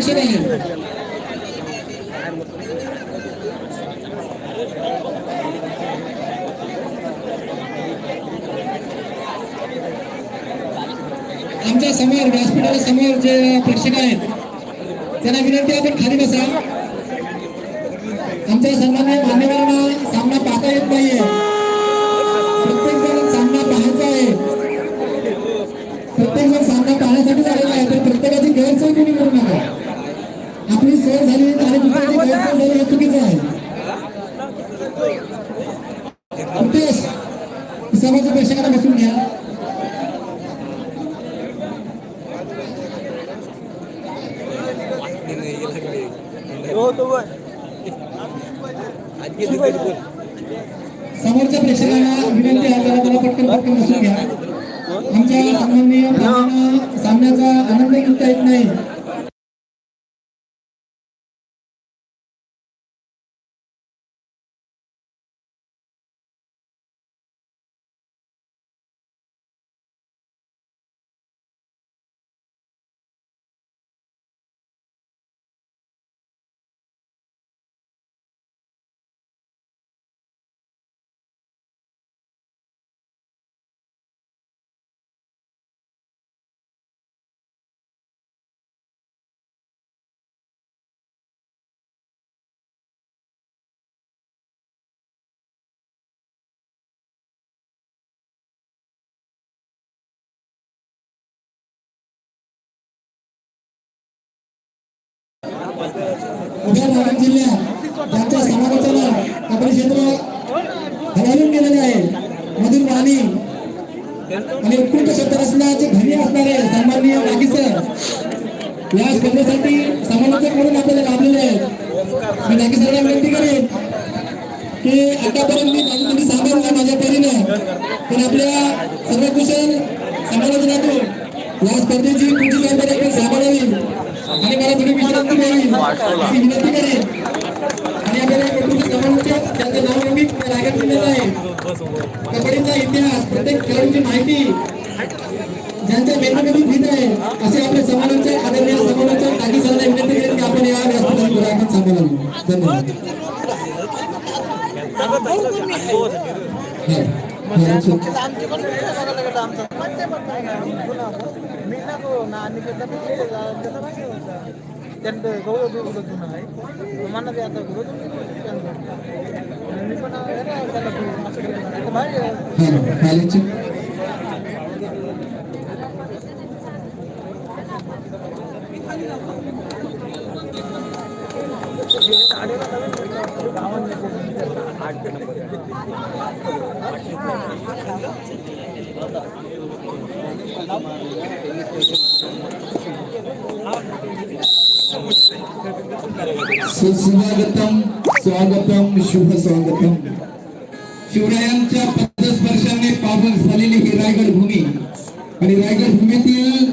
की आहेत आमच्यासमोर व्यासपीठाच्या समोर जे प्रेक्षक आहेत त्यांना विनंती आपण खाली बसा. आमच्या सर्वांना मान्यवरांना सामना पाहता येत नाहीये. प्रत्येक जण सामना पाहायचा आहे. प्रत्येक जण सामना पाहण्यासाठी आलेला आहे तर प्रत्येकाची गैरसोय कोणी करू नका. आपली सोय झाली आणि हे चुकीचं आहे. समोरच्या प्रेक्षकांना बसून घ्या. समोरच्या प्रेक्षकांना विनंती आहे जरा त्याला पटकन पटकन बसून घ्या. आमच्या भावांना सामन्याचा आनंद घेता येत नाही. उद्या नाशिक जिल्ह्यात त्यांच्या समालोचना कबड्डी क्षेत्र हलवून गेलेले आहे मधुर वाणी आणि उत्कृष्ट क्षेत्ररचनाचे घरी असणारे सन्माननीय नागी सर. या स्पर्धेसाठी समालोचक म्हणून आपल्याला लाभलेले आहेत. मी नागी सरला विनंती करेन की आतापर्यंत मी माझी थोडी सांभाळलं माझ्या परीनं पण आपल्या सर्व कुशल समालोचनातून या स्पर्धेची पुढची जबाबदारी आपण सांभाळावी आणि मला थोडी विश्रांती मिळावी अशी विनंती करेन. आणि आपल्याला समालोचक त्यांचं नाव मी रायगड जिल्ह्यात आहे. कबड्डीचा इतिहास प्रत्येक खेळाडूची माहिती ज्यांच्या मेंदूमध्ये भीत आहे असे आपले समालोचक आदरणीय समालोचक नागी सरांना विनंती करेन की आपण या व्यासपीठावर आपण सांभाळावी धन्यवाद. हा. हा, अच्छा. आमची पण आमचं मी नको ना आणि त्याचा सुस्वागतम स्वागतम शुभ स्वागतम शिवरायांच्या पदस्पर्शाने पावन झालेली ही रायगड भूमी. आणि रायगड भूमीतील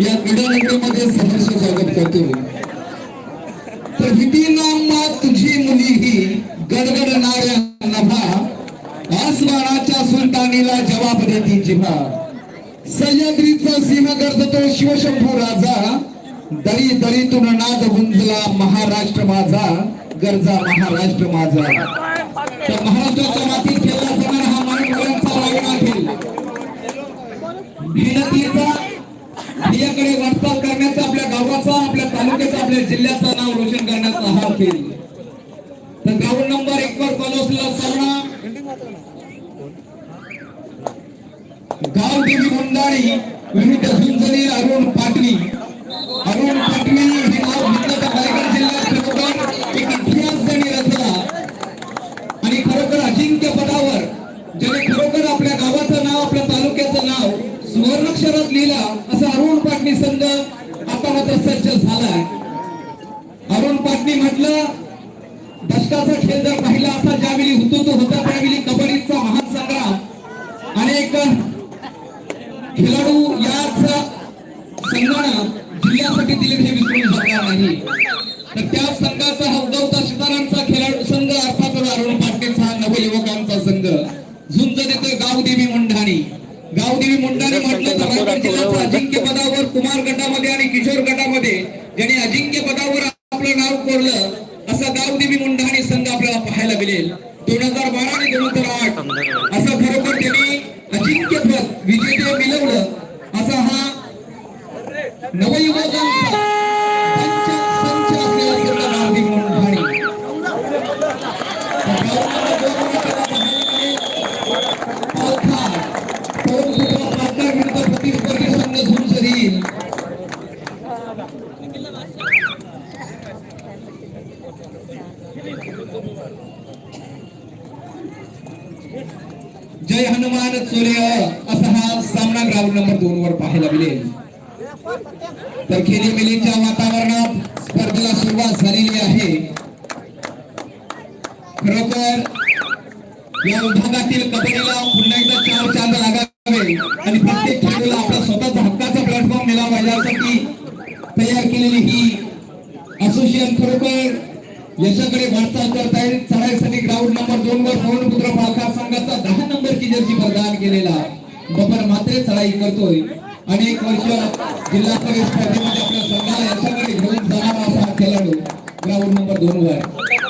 या क्रीडानगरीमध्ये सहर्ष स्वागत करतोय प्रभृती नामा तुझी मुली ही गडगडणाऱ्या नभा. आसमानाच्या सुलतानीला जवाब देती जिव्हा सह्याद्रीचा सिंह गरजतो शिवशंभू राजा. दरी दरीतून नाद गुंजला महाराष्ट्र माझा. गरजा महाराष्ट्र माझा. तर महाराष्ट्राच्या मातीत खेळला जाणारा हा मानवरांचा रायगड आहे भिनतीचा ध्येयाकडे वाटचाल करण्याचा आपल्या गावाचा आपल्या तालुक्याचा आपल्या जिल्ह्याचं नाव रोशन करण्याचा हा खेळ. तर ग्राउंड नंबर एक वर कॉलोसला सामना. गाव देवी मुंडाळी विरुद्ध सुंदरी अरुण पाटणी. आता मात्र झालाय. अरुण पाटणी म्हटलं दशकाचा खेळ जर पाहिला असा ज्यावेळी होतो तो होता त्यावेळी कबड्डीचा महान संग्राम अनेक खेळाडू याच संघानं जिल्ह्यासाठी दिले हे विसरून शकणार नाही. तर त्या संघाचा हा उगवता सितारा खेळाडू संघ अर्थातच अरुण पाटणेचा नवयुवकांचा संघ. झुंज देतोय गावदेवी मुंढाणी. गावदेवी मुंढाणी म्हटलं तर रायगड जिल्ह्याचा अजिंक्य पदावर कुमार गटामध्ये आणि किशोर गटामध्ये ज्यांनी अजिंक्य पदावर आपलं नाव कोरलं जय हनुमान सूर्य असा हा सामना ग्राउंड नंबर दोन वर पाहायला मिळेल. तर खेली खेळीमेलीच्या वातावरणात स्पर्धेला सुरुवात झालेली आहे. खरोखर या विभागातील कबड्डीला पुन्हा एकदा चार चांद लागावे आणि याच्याकडे वाटचाल करत आहे. चढाईसाठी ग्राउंड नंबर दोन वर पवनपुत्र पालखा संघाचा दहा नंबर की जर्सी प्रदान केलेला. बबर मात्रे चढाई करतोय. अनेक वर्ष जिल्हास्तरीय स्पर्धेमध्ये आपल्या संघाला याच्याकडे घेऊन जाणारा असा खेळाडू. ग्राउंड नंबर दोन वर.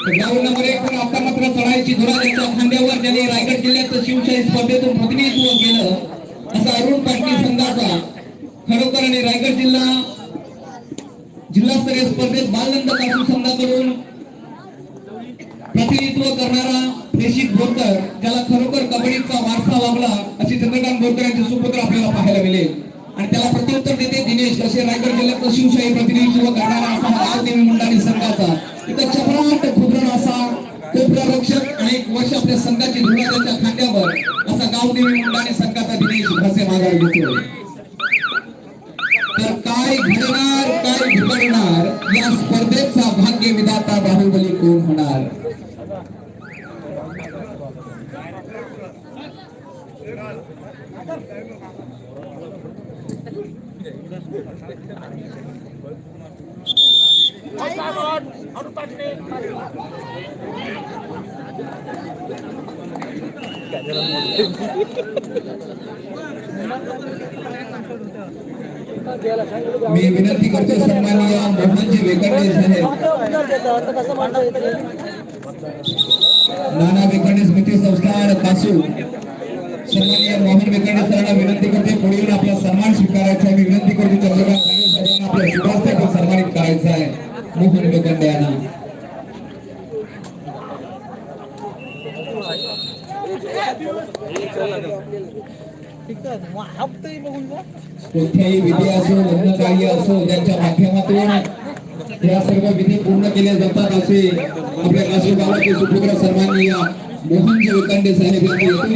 ग्राउंड नंबर एक वर आता मात्र चढाईची धुरा त्यांच्या खांद्यावर ज्याने रायगड जिल्ह्याचं शिवशाही स्पर्धेतून प्रतिनिधित्व केलं. असा अरुण पाटणी संघाचा खरोखर आणि रायगड जिल्हा जिल्हास्तरीय स्पर्धेत बालनंद कासू संघाकडून प्रतिनिधित्व करणारा देशिक बोरकर ज्याला खरोखर कबड्डीचा वारसा लाभला अशी चंद्रकांत बोरकर यांचे सुपुत्र आपल्याला पाहायला मिळेल. आणि त्याला प्रत्युत्तर देते दिनेश असे रायगड जिल्ह्याचं शिवशाही प्रतिनिधित्व करणारा असा हा गावदेवी मुंडाणी संघाचा. इथं चपराट खुबरण असा कोपरा रक्षक अनेक वर्ष आपल्या संघाची धुरा त्यांच्या खांद्यावर असा गावदेवी मुंडाणी संघाचा दिनेश भासे माघार घेतो तर काय घडणार काय घडणार या स्पर्धेचा भाग्य विधाता बाहुबली कोण होणार? मी विनंती करतो सन्माननीय मोहनजी वेकंडे साहेब नाना वेकंडे स्मृती संस्थान कासू सन्माननीय मोहन वेकंडे सरांना विनंती करते पुढे येऊन आपला सन्मान स्वीकारायचा आहे. मी विनंती करतो चंद्रकांत पाटील साहेबांना आपल्या शुभास्ते सन्मानित करायचं आहे. मोहन वेकंडे यांना कोणत्याही विधी असो लग्न कार्य असो ज्यांच्या माध्यमातून या सर्व विधी पूर्ण केल्या जातात असे आपल्या काशी गावाचे सुपुत्र सन्माननीय मोहनजी विकांडे साहेब यांनी